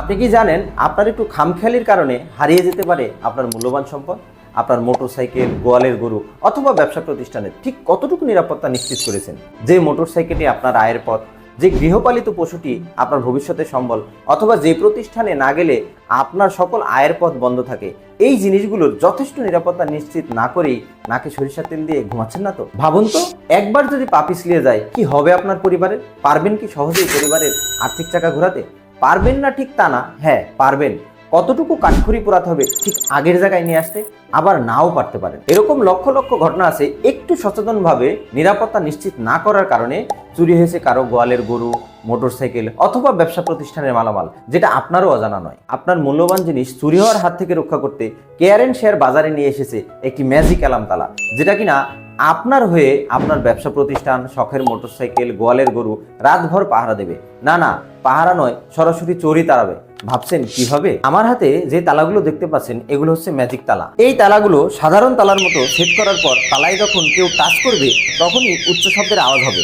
আপনি কি জানেন, আপনার একটু খামখেয়ালির কারণে হারিয়ে যেতে পারে আপনার মূল্যবান সম্পদ, আপনার মোটরসাইকেল, গোয়ালের গরু অথবা ব্যবসা প্রতিষ্ঠানের ঠিক কতটুকু নিরাপত্তা নিশ্চিত করেছেন? যে মোটরসাইকেলটি আপনার আয়ের পথ, যে গৃহপালিত পশুটি আপনার ভবিষ্যতের সম্বল, অথবা যে প্রতিষ্ঠানে না গেলে আপনার সকল আয়ের পথ বন্ধ থাকে, এই জিনিসগুলোর যথেষ্ট নিরাপত্তা নিশ্চিত না করেই নাকে সরিষার তেল দিয়ে ঘুমাচ্ছেন না তো? ভাবুন তো, একবার যদি পা পিছলিয়ে যায়, কি হবে আপনার পরিবারের? পারবেন কি সহজেই পরিবারের আর্থিক চাকা ঘোরাতে? পারবেন না ঠিক তা না? হ্যাঁ পারবেন। কতটুকু কাঠখড়ি পোড়াতে হবে ঠিক আগের জায়গায় নিয়ে আসতে? আবার নাও পারতে পারেন। এরকম লক্ষ লক্ষ ঘটনা আছে, একটু সচেতনভাবে নিরাপত্তা নিশ্চিত না করার কারণে চুরি হয়েছে কারও গোয়ালের গরু, মোটরসাইকেল অথবা ব্যবসা প্রতিষ্ঠানের মালামাল, যেটা আপনারও অজানা নয়। আপনার মূল্যবান জিনিস চুরি হওয়ার হাত থেকে রক্ষা করতে কেয়ার অ্যান্ড শেয়ার বাজারে নিয়ে এসেছে একটি ম্যাজিক অ্যালাম তালা, যেটা কিনা আপনার হয়ে আপনার ব্যবসা প্রতিষ্ঠান, শখের মোটরসাইকেল, গোয়ালের গরু রাতভর পাহারা দেবে। না না, পাহারা নয়, সরাসরি চোরই তাড়াবে। ভাবছেন কীভাবে আমার হাতে যে তালাগুলো দেখতে পাচ্ছেন, এগুলো হচ্ছে ম্যাজিক তালা। এই তালাগুলো সাধারণ তালার মতো সেট করার পর তালায় যখন কেউ টাচ করবে, তখনই উচ্চ শব্দের আওয়াজ হবে।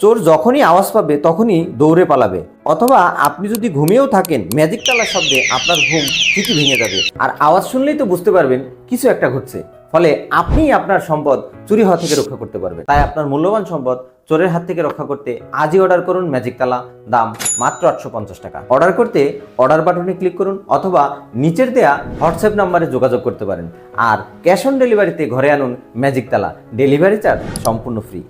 চোর যখনই আওয়াজ পাবে, তখনই দৌড়ে পালাবে। অথবা আপনি যদি ঘুমিয়েও থাকেন ম্যাজিক তালার শব্দে আপনার ঘুম ঠিকই ভেঙে যাবে। আর আওয়াজ শুনলেই তো বুঝতে পারবেন, কিছু একটা ঘটছে। ফলে আপনি আপনার সম্পদ চুরি হওয়া থেকে রক্ষা করতে পারবেন। তাই আপনার মূল্যবান সম্পদ চোরের হাত থেকে রক্ষা করতে আজই অর্ডার করুন ম্যাজিক তালা দাম মাত্র আটশো পঞ্চাশ টাকা। অর্ডার করতে অর্ডার বাটনে ক্লিক করুন অথবা নিচের দেয়া হোয়াটসঅ্যাপ নাম্বারে যোগাযোগ করতে পারেন। আর ক্যাশ অন ডেলিভারিতে ঘরে আনুন ম্যাজিক তালা ডেলিভারি চার্জ সম্পূর্ণ ফ্রি